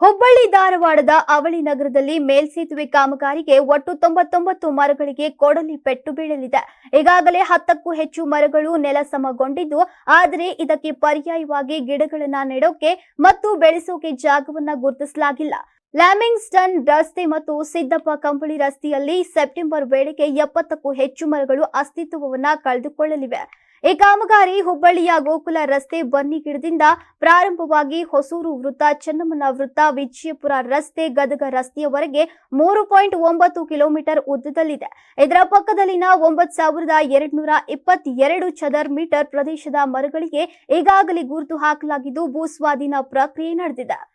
ಹುಬ್ಬಳ್ಳಿ ಧಾರವಾಡದ ಅವಳಿ ನಗರದಲ್ಲಿ ಮೇಲ್ಸೇತುವೆ ಕಾಮಗಾರಿಗೆ ಒಟ್ಟು ತೊಂಬತ್ತೊಂಬತ್ತು ಮರಗಳಿಗೆ ಕೊಡಲಿ ಪೆಟ್ಟು ಬೀಳಲಿದೆ. ಈಗಾಗಲೇ ಹತ್ತಕ್ಕೂ ಹೆಚ್ಚು ಮರಗಳು ನೆಲಸಮಗೊಂಡಿದ್ದು ಆದರೆ ಇದಕ್ಕೆ ಪರ್ಯಾಯವಾಗಿ ಗಿಡಗಳನ್ನ ನೆಡೋಕೆ ಮತ್ತು ಬೆಳೆಸೋಕೆ ಜಾಗವನ್ನ ಗುರುತಿಸಲಾಗಿಲ್ಲ. ಲ್ಯಾಮಿಂಗ್ಸ್ಟನ್ ರಸ್ತೆ ಮತ್ತು ಸಿದ್ದಪ್ಪ ಕಂಬಳಿ ರಸ್ತೆಯಲ್ಲಿ ಸೆಪ್ಟೆಂಬರ್ ವೇಳೆಗೆ ಎಪ್ಪತ್ತಕ್ಕೂ ಹೆಚ್ಚು ಮರಗಳು ಅಸ್ತಿತ್ವವನ್ನ ಕಳೆದುಕೊಳ್ಳಲಿವೆ. ಈ ಕಾಮಗಾರಿ ಹುಬ್ಬಳ್ಳಿಯ ಗೋಕುಲ ರಸ್ತೆ ಬನ್ನಿಗಿಡದಿಂದ ಪ್ರಾರಂಭವಾಗಿ ಹೊಸೂರು ವೃತ್ತ, ಚೆನ್ನಮ್ಮನ ವೃತ್ತ, ವಿಜಯಪುರ ರಸ್ತೆ, ಗದಗ ರಸ್ತೆಯವರೆಗೆ ಮೂರು ಪಾಯಿಂಟ್ ಒಂಬತ್ತು ಕಿಲೋಮೀಟರ್ ಉದ್ದದಲ್ಲಿದೆ. ಇದರ ಪಕ್ಕದಲ್ಲಿನ ಒಂಬತ್ತು ಸಾವಿರದ ಇಪ್ಪತ್ತೆರಡು ಚದರ್ ಮೀಟರ್ ಪ್ರದೇಶದ ಮರಗಳಿಗೆ ಈಗಾಗಲೇ ಗುರುತು ಹಾಕಲಾಗಿದ್ದು ಭೂಸ್ವಾಧೀನ ಪ್ರಕ್ರಿಯೆ ನಡೆದಿದೆ.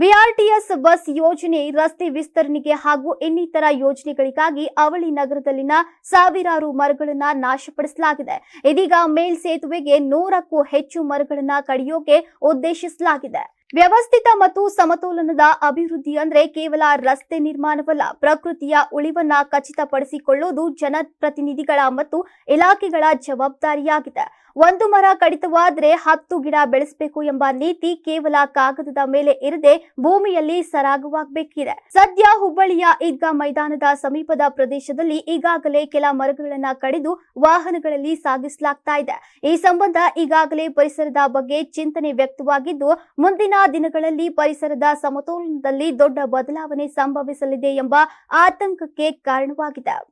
ಬಿಆರ್ಟಿಎಸ್ ಬಸ್ ಯೋಜನೆ, ರಸ್ತೆ ವಿಸ್ತರಣೆಗೆ ಹಾಗೂ ಇನ್ನಿತರ ಯೋಜನೆಗಳಿಗಾಗಿ ಅವಳಿ ನಗರದಲ್ಲಿನ ಸಾವಿರಾರು ಮರಗಳನ್ನ ನಾಶಪಡಿಸಲಾಗಿದೆ. ಇದೀಗ ಮೇಲ್ಸೇತುವೆಗೆ ನೂರಕ್ಕೂ ಹೆಚ್ಚು ಮರಗಳನ್ನ ಕಡಿಯೋಕೆ ಉದ್ದೇಶಿಸಲಾಗಿದೆ. ವ್ಯವಸ್ಥಿತ ಮತ್ತು ಸಮತೋಲನದ ಅಭಿವೃದ್ಧಿ ಅಂದ್ರೆ ಕೇವಲ ರಸ್ತೆ ನಿರ್ಮಾಣವಲ್ಲ, ಪ್ರಕೃತಿಯ ಉಳಿವನ್ನ ಖಚಿತಪಡಿಸಿಕೊಳ್ಳುವುದು ಜನಪ್ರತಿನಿಧಿಗಳ ಮತ್ತು ಇಲಾಖೆಗಳ ಜವಾಬ್ದಾರಿಯಾಗಿದೆ. ಒಂದು ಮರ ಕಡಿತವಾದ್ರೆ ಹತ್ತು ಗಿಡ ಬೆಳೆಸಬೇಕು ಎಂಬ ನೀತಿ ಕೇವಲ ಕಾಗದದ ಮೇಲೆ ಇರದೆ ಭೂಮಿಯಲ್ಲಿ ಸರಾಗವಾಗಬೇಕಿದೆ. ಸದ್ಯ ಹುಬ್ಬಳ್ಳಿಯ ಈದ್ಗಾ ಮೈದಾನದ ಸಮೀಪದ ಪ್ರದೇಶದಲ್ಲಿ ಈಗಾಗಲೇ ಕೆಲ ಮರಗಳನ್ನ ಕಡಿದು ವಾಹನಗಳಲ್ಲಿ ಸಾಗಿಸಲಾಗ್ತಾ ಇದೆ. ಈ ಸಂಬಂಧ ಈಗಾಗಲೇ ಪರಿಸರದ ಬಗ್ಗೆ ಚಿಂತನೆ ವ್ಯಕ್ತವಾಗಿದ್ದು, ಮುಂದಿನ ದಿನಗಳಲ್ಲಿ ಪರಿಸರದ ಸಮತೋಲನದಲ್ಲಿ ದೊಡ್ಡ ಬದಲಾವಣೆ ಸಂಭವಿಸಲಿದೆ ಎಂಬ ಆತಂಕಕ್ಕೆ ಕಾರಣವಾಗಿದೆ.